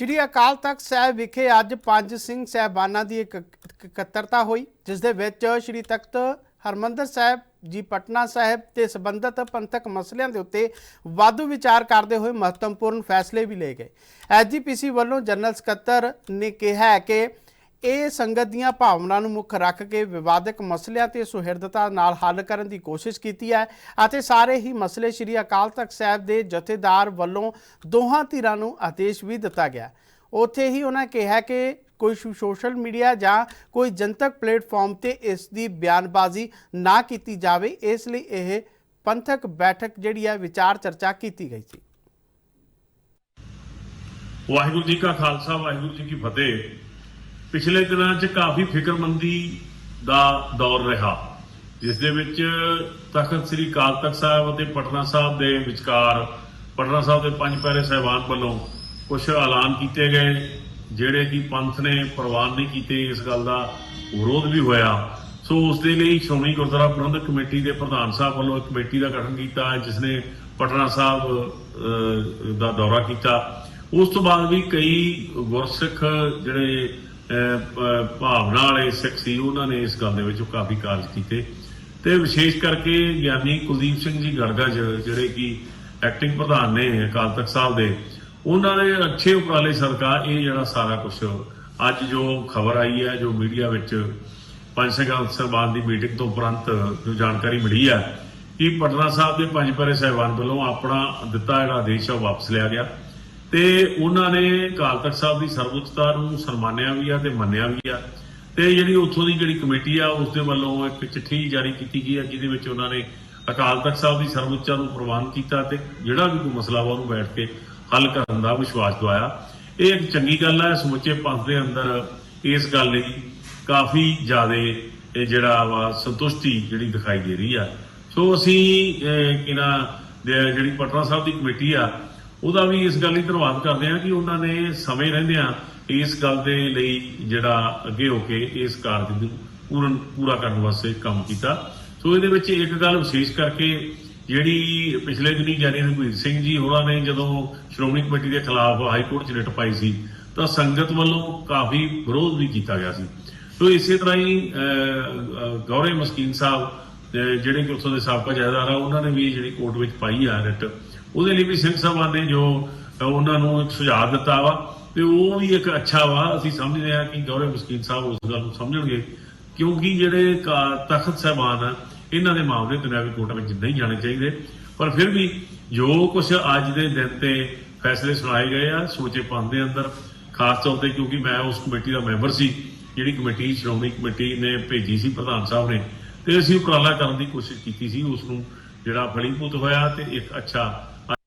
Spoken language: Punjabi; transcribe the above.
ਸ਼੍ਰੀ ਅਕਾਲ ਤਖਤ ਸਾਹਿਬ ਵਿਖੇ ਅੱਜ ਪੰਜ ਸਿੰਘ ਸਹਿਬਾਨਾਂ ਦੀ ਇੱਕ ਇਕੱਤਰਤਾ ਹੋਈ, ਜਿਸ ਦੇ ਵਿੱਚ ਸ਼੍ਰੀ ਤਖਤ ਹਰਮੰਦਰ ਸਾਹਿਬ ਜੀ, ਪਟਨਾ ਸਾਹਿਬ ਤੇ ਸੰਬੰਧਿਤ ਪੰਥਕ ਮਸਲਿਆਂ ਦੇ ਉੱਤੇ ਵਾਧੂ ਵਿਚਾਰ ਕਰਦੇ ਹੋਏ ਮਹੱਤਵਪੂਰਨ ਫੈਸਲੇ ਵੀ ਲਏ ਗਏ। ਐਜੀਪੀਸੀ ਵੱਲੋਂ ਜਨਰਲ ਸਕੱਤਰ ਨੇ ਕਿਹਾ ਹੈ ਕਿ ਇਹ ਸੰਗਤ ਦੀਆਂ ਭਾਵਨਾਵਾਂ ਨੂੰ ਮੁੱਖ ਰੱਖ ਕੇ ਵਿਵਾਦਕ ਮਸਲਿਆਂ ਤੇ ਸੁਹਿਰਦਤਾ ਨਾਲ ਹੱਲ ਕਰਨ ਦੀ ਕੋਸ਼ਿਸ਼ ਕੀਤੀ ਹੈ ਅਤੇ ਸਾਰੇ ਹੀ ਮਸਲੇ ਸ਼੍ਰੀ ਅਕਾਲ ਤਖਤ ਸਾਹਿਬ ਦੇ ਜਥੇਦਾਰ ਵੱਲੋਂ ਦੋਹਾਂ ਧਿਰਾਂ ਨੂੰ ਆਦੇਸ਼ ਵੀ ਦਿੱਤਾ ਗਿਆ। ਉੱਥੇ ਹੀ ਉਹਨਾਂ ਕਿਹਾ ਕਿ ਕੋਈ ਸੋਸ਼ਲ ਮੀਡੀਆ ਜਾਂ ਕੋਈ ਜਨਤਕ ਪਲੇਟਫਾਰਮ ਤੇ ਇਸ ਦੀ ਬਿਆਨਬਾਜ਼ੀ ਨਾ ਕੀਤੀ ਜਾਵੇ, ਇਸ ਲਈ ਇਹ ਪੰਥਕ ਬੈਠਕ ਜਿਹੜੀ ਹੈ ਵਿਚਾਰ ਚਰਚਾ ਕੀਤੀ ਗਈ ਸੀ। ਵਾਹਿਗੁਰੂ ਜੀ ਕਾ ਖਾਲਸਾ, ਵਾਹਿਗੁਰੂ ਜੀ ਕੀ ਫਤਿਹ। ਪਿਛਲੇ ਦਿਨਾਂ 'ਚ ਕਾਫੀ ਫਿਕਰਮੰਦੀ ਦਾ ਦੌਰ ਰਿਹਾ, ਜਿਸ ਦੇ ਵਿੱਚ ਤਖਤ ਸ੍ਰੀ ਅਕਾਲ ਤਖਤ ਸਾਹਿਬ ਅਤੇ ਪਟਨਾ ਸਾਹਿਬ ਦੇ ਵਿਚਕਾਰ, ਪਟਨਾ ਸਾਹਿਬ ਦੇ ਪੰਜ ਪਿਆਰੇ ਸਹਿਬਾਨ ਵੱਲੋਂ ਕੁਝ ਐਲਾਨ ਕੀਤੇ ਗਏ, ਜਿਹੜੇ ਕਿ ਪੰਥ ਨੇ ਪ੍ਰਵਾਨ ਨਹੀਂ ਕੀਤੇ ਇਸ ਗੱਲ ਦਾ ਵਿਰੋਧ ਵੀ ਹੋਇਆ। ਸੋ ਉਸ ਦੇ ਲਈ ਸ਼੍ਰੋਮਣੀ ਗੁਰਦੁਆਰਾ ਪ੍ਰਬੰਧਕ ਕਮੇਟੀ ਦੇ ਪ੍ਰਧਾਨ ਸਾਹਿਬ ਵੱਲੋਂ ਇੱਕ ਕਮੇਟੀ ਦਾ ਗਠਨ ਕੀਤਾ, ਜਿਸ ਨੇ ਪਟਨਾ ਸਾਹਿਬ ਦਾ ਦੌਰਾ ਕੀਤਾ। ਉਸ ਤੋਂ ਬਾਅਦ ਵੀ ਕਈ ਗੁਰਸਿੱਖ ਜਿਹੜੇ ਭਾਵਨਾ ਵਾਲੇ ਸਿੱਖ ਸੀ, ਉਹਨਾਂ ਨੇ ਇਸ ਗੱਲ ਦੇ ਵਿੱਚ ਕਾਫੀ ਕਾਰਜ ਕੀਤੇ। ਤੇ ਵਿਸ਼ੇਸ਼ ਕਰਕੇ ਗਿਆਨੀ ਕੁਲਦੀਪ ਸਿੰਘ ਜੀ ਗੜਗੜ ਜਿਹੜੇ ਕਿ ਐਕਟਿੰਗ ਪ੍ਰਧਾਨ ਨੇ ਅਕਾਲ ਤਖਤ ਸਾਹਿਬ ਦੇ, ਉਹਨਾਂ ਦੇ ਅੱਛੇ ਉਪਰਾਲੇ ਸਦਕਾ ਇਹ ਜਿਹੜਾ ਸਾਰਾ ਕੁਝ ਅੱਜ ਜੋ ਖਬਰ ਆਈ ਹੈ, ਜੋ ਮੀਡੀਆ ਵਿੱਚ ਪੰਜ ਸਿੰਘਾਂ ਸਰਬਾਨ ਦੀ ਮੀਟਿੰਗ ਤੋਂ ਉਪਰੰਤ ਜੋ ਜਾਣਕਾਰੀ ਮਿਲੀ ਹੈ, ਕਿ ਪਟਨਾ ਸਾਹਿਬ ਦੇ ਪੰਜ ਪਰੇ ਸਹਿਬਾਨ ਵੱਲੋਂ ਆਪਣਾ ਦਿੱਤਾ ਜਿਹੜਾ ਆਦੇਸ਼ ਹੈ, ਉਹ ਵਾਪਸ ਲਿਆ ਗਿਆ। ਤੇ ਉਹਨਾਂ ਨੇ ਅਕਾਲ ਤਖਤ ਸਾਹਿਬ ਦੀ ਸਰਵਉੱਚਤਾ ਨੂੰ ਸਨਮਾਨਿਆ ਵੀ ਆ ਤੇ ਮੰਨਿਆ ਵੀ ਆ। ਤੇ ਜਿਹੜੀ ਉੱਥੋਂ ਦੀ ਜਿਹੜੀ ਕਮੇਟੀ ਆ ਉਸ ਦੇ ਵੱਲੋਂ ਇੱਕ ਚਿੱਠੀ ਜਾਰੀ ਕੀਤੀ ਗਈ ਆ ਜਿਹਦੇ ਵਿੱਚ ਉਹਨਾਂ ਨੇ ਅਕਾਲ ਤਖਤ ਸਾਹਿਬ ਦੀ ਸਰਵਉੱਚਤਾ ਨੂੰ ਪ੍ਰਵਾਨ ਕੀਤਾ ਤੇ ਜਿਹੜਾ ਵੀ ਕੋਈ ਮਸਲਾ ਵਾ ਉਹਨੂੰ ਬੈਠ ਕੇ ਹੱਲ ਕਰਨ ਦਾ ਵਿਸ਼ਵਾਸ ਦਵਾਇਆ। ਇਹ ਇੱਕ ਚੰਗੀ ਗੱਲ ਹੈ ਸਮੁੱਚੇ ਪੰਥ ਦੇ ਅੰਦਰ ਇਸ ਗੱਲ ਲਈ ਕਾਫੀ ਜ਼ਿਆਦਾ ਇਹ ਜਿਹੜਾ ਵਾ ਸੰਤੁਸ਼ਟੀ ਜਿਹੜੀ ਦਿਖਾਈ ਦੇ ਰਹੀ ਆ। ਸੋ ਅਸੀਂ ਅਹ, ਕਿਨਾ ਜਿਹੜੀ ਪਟਨਾ ਸਾਹਿਬ ਦੀ ਕਮੇਟੀ ਆ ਉਹਦਾ ਵੀ ਇਸ ਗੱਲ ਲਈ ਧੰਨਵਾਦ ਕਰਦੇ ਹਾਂ ਕਿ ਉਹਨਾਂ ਨੇ ਸਮੇਂ ਰਹਿੰਦਿਆਂ ਇਸ ਗੱਲ ਦੇ ਲਈ ਜਿਹੜਾ ਅੱਗੇ ਹੋ ਕੇ ਇਸ ਕਾਰਜ ਨੂੰ ਪੂਰਨ ਪੂਰਾ ਕਰਨ ਵਾਸਤੇ ਕੰਮ ਕੀਤਾ। ਸੋ ਇਹਦੇ ਵਿੱਚ ਇੱਕ ਗੱਲ ਵਿਸ਼ੇਸ਼ ਕਰਕੇ ਜਿਹੜੀ ਪਿਛਲੇ ਦਿਨੀ ਜਾਨੀ ਰਘਵੀਰ ਸਿੰਘ ਜੀ ਹੋਰਾਂ ਨੇ ਜਦੋਂ ਸ਼੍ਰੋਮਣੀ ਕਮੇਟੀ ਦੇ ਖਿਲਾਫ ਹਾਈ ਕੋਰਟ 'ਚ ਰਿਟ ਪਾਈ ਸੀ, ਤਾਂ ਸੰਗਤ ਵੱਲੋਂ ਕਾਫੀ ਵਿਰੋਧ ਵੀ ਕੀਤਾ ਗਿਆ ਸੀ। ਸੋ ਇਸੇ ਤਰ੍ਹਾਂ ਹੀ ਗੌਰੇ ਮਸਕੀਨ ਸਾਹਿਬ ਜਿਹੜੇ ਕਿ ਉੱਥੋਂ ਦੇ ਸਾਬਕਾ ਜਥੇਦਾਰ ਆ, ਉਹਨਾਂ ਨੇ ਵੀ ਜਿਹੜੀ ਕੋਰਟ ਵਿੱਚ ਪਾਈ ਆ ਰਿਟ। ਉਹਦੇ ਲਈ ਵੀ ਸਿੰਘ ਸਾਹਿਬਾਨ ਨੇ ਜੋ ਉਹਨਾਂ ਨੂੰ ਇੱਕ ਸੁਝਾਅ ਦਿੱਤਾ ਵਾ, ਤੇ ਉਹ ਵੀ ਇੱਕ ਅੱਛਾ ਵਾ। ਅਸੀਂ ਸਮਝਦੇ ਹਾਂ ਕਿ ਗੌਰਵ ਮਸਕੀਨ ਸਾਹਿਬ ਉਸ ਗੱਲ ਨੂੰ ਸਮਝਣਗੇ, ਕਿਉਂਕਿ ਜਿਹੜੇ ਕਾ- ਤਖਤ ਸਾਹਿਬਾਨ ਆ, ਇਹਨਾਂ ਦੇ ਮਾਮਲੇ ਦੁਨਿਆਵੀ ਕੋਰਟਾਂ ਵਿੱਚ ਨਹੀਂ ਜਾਣੇ ਚਾਹੀਦੇ। ਪਰ ਫਿਰ ਵੀ ਜੋ ਕੁਝ ਅੱਜ ਦੇ ਦਿਨ ਤੇ ਫੈਸਲੇ ਸੁਣਾਏ ਗਏ ਆ, ਸੋਚੇ ਪੰਥ ਦੇ ਅੰਦਰ, ਖਾਸ ਤੌਰ ਤੇ ਕਿਉਂਕਿ ਮੈਂ ਉਸ ਕਮੇਟੀ ਦਾ ਮੈਂਬਰ ਸੀ, ਜਿਹੜੀ ਕਮੇਟੀ, ਸ਼੍ਰੋਮਣੀ ਕਮੇਟੀ ਨੇ ਭੇਜੀ ਸੀ ਪ੍ਰਧਾਨ ਸਾਹਿਬ ਨੇ, ਤੇ ਅਸੀਂ ਉਪਰਾਲਾ ਕਰਨ ਦੀ ਕੋਸ਼ਿਸ਼ ਕੀਤੀ ਸੀ ਉਸ ਨੂੰ ਜਿਹੜਾ ਫਲੀਭੂਤ ਹੋਇਆ ਤੇ ਇੱਕ ਅੱਛਾ